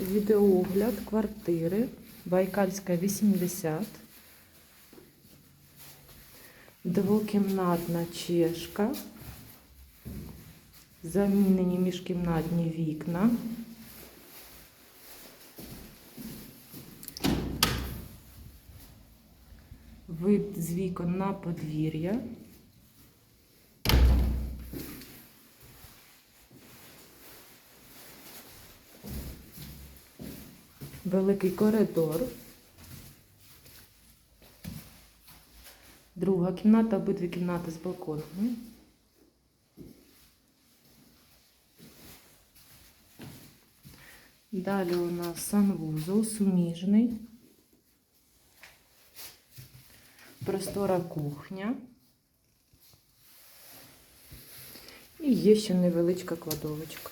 Відеогляд квартири Байкальська 80. Двокімнатна чешка. Замінені міжкімнатні вікна. Вид з вікон на подвір'я. Великий коридор. Друга кімната, обидві кімнати з балконами. Далі у нас санвузол суміжний. Простора кухня. І є ще невеличка кладовочка.